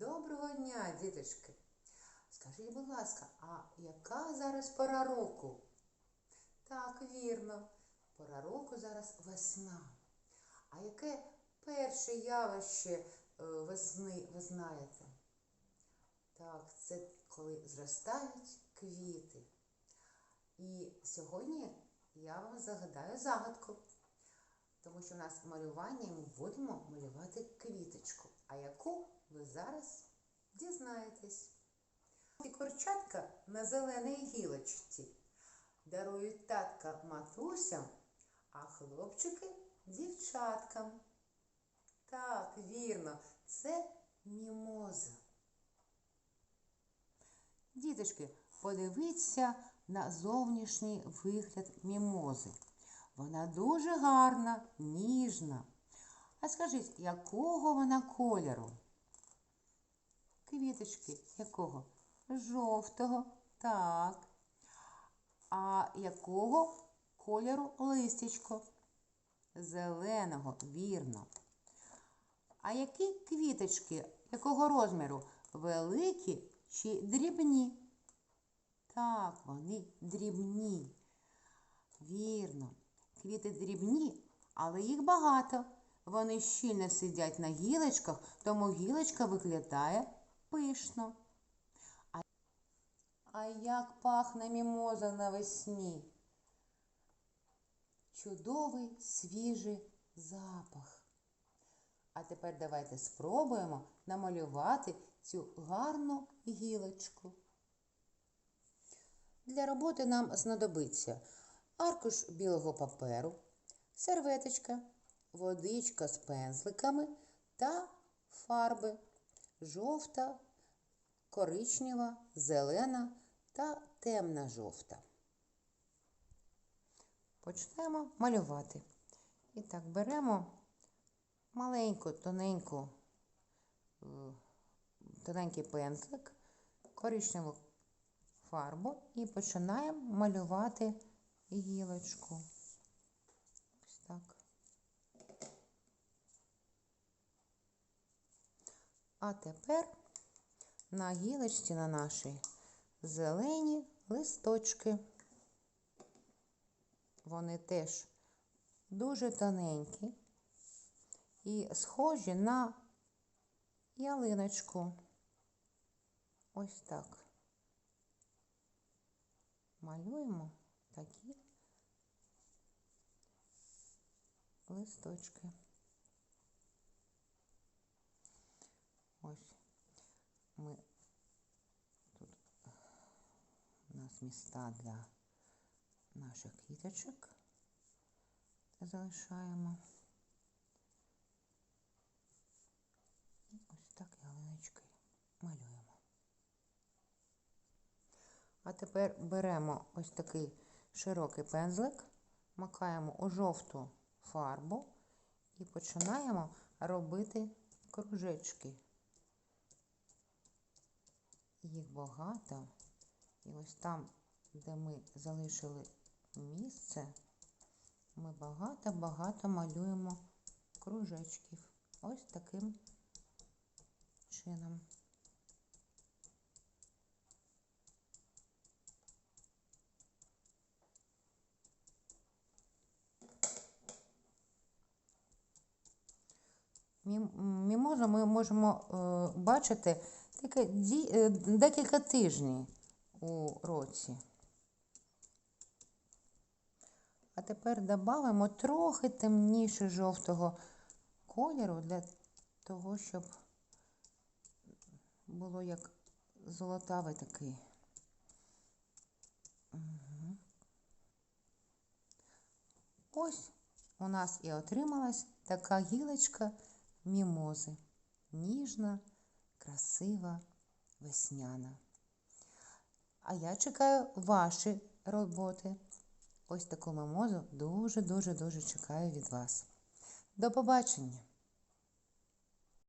Доброго дня, діточки! Скажіть, будь ласка, а яка зараз пора року? Так, вірно, пора року зараз весна. А яке перше явище е, весни ви знаєте? Так, це коли зростають квіти. І сьогодні я вам загадаю загадку. Тому що в нас малювання ми будемо малювати квіточку. А яку ви зараз дізнаєтесь. І курчатка на зеленій гілочці дарують татка матусям, а хлопчики дівчаткам. Так, вірно, це мімоза. Діточки, подивіться на зовнішній вигляд мімози. Вона дуже гарна, ніжна. А скажіть, якого вона кольору? Квіточки якого? Жовтого, так. А якого кольору листячко? Зеленого, вірно. А які квіточки, якого розміру? Великі чи дрібні? Так, вони дрібні. Вірно. Квіти дрібні, але їх багато. Вони щільно сидять на гілочках, тому гілочка виглядає пишно. А, як пахне мімоза навесні? Чудовий свіжий запах. А тепер давайте спробуємо намалювати цю гарну гілочку. Для роботи нам знадобиться аркуш білого паперу, серветочка, водичка з пензликами та фарби жовта, коричнева, зелена та темна жовта. Почнемо малювати. І так, беремо маленьку, тоненьку, е, тоненький пензлик, коричневу фарбу і починаємо малювати гілочку. Ось так. А тепер на гілочці на нашій зелені листочки. Вони теж дуже тоненькі і схожі на ялиночку. Ось так. Малюємо такі листочки. Ось ми тут у нас міста для наших квіточок залишаємо. І ось так ялиночки малюємо. А тепер беремо ось такий широкий пензлик, макаємо у жовту фарбу і починаємо робити кружечки. Їх багато. І ось там, де ми залишили місце, ми багато-багато малюємо кружечків. Ось таким чином. Мімозу ми можемо е, бачити е, декілька тижнів у році. А тепер додамо трохи темніше жовтого кольору для того, щоб було як золотавий такий. Угу. Ось у нас і отрималась така гілочка мімози. Ніжна, красива, весняна. А я чекаю ваші роботи. Ось таку мимозу дуже-дуже-дуже чекаю від вас. До побачення!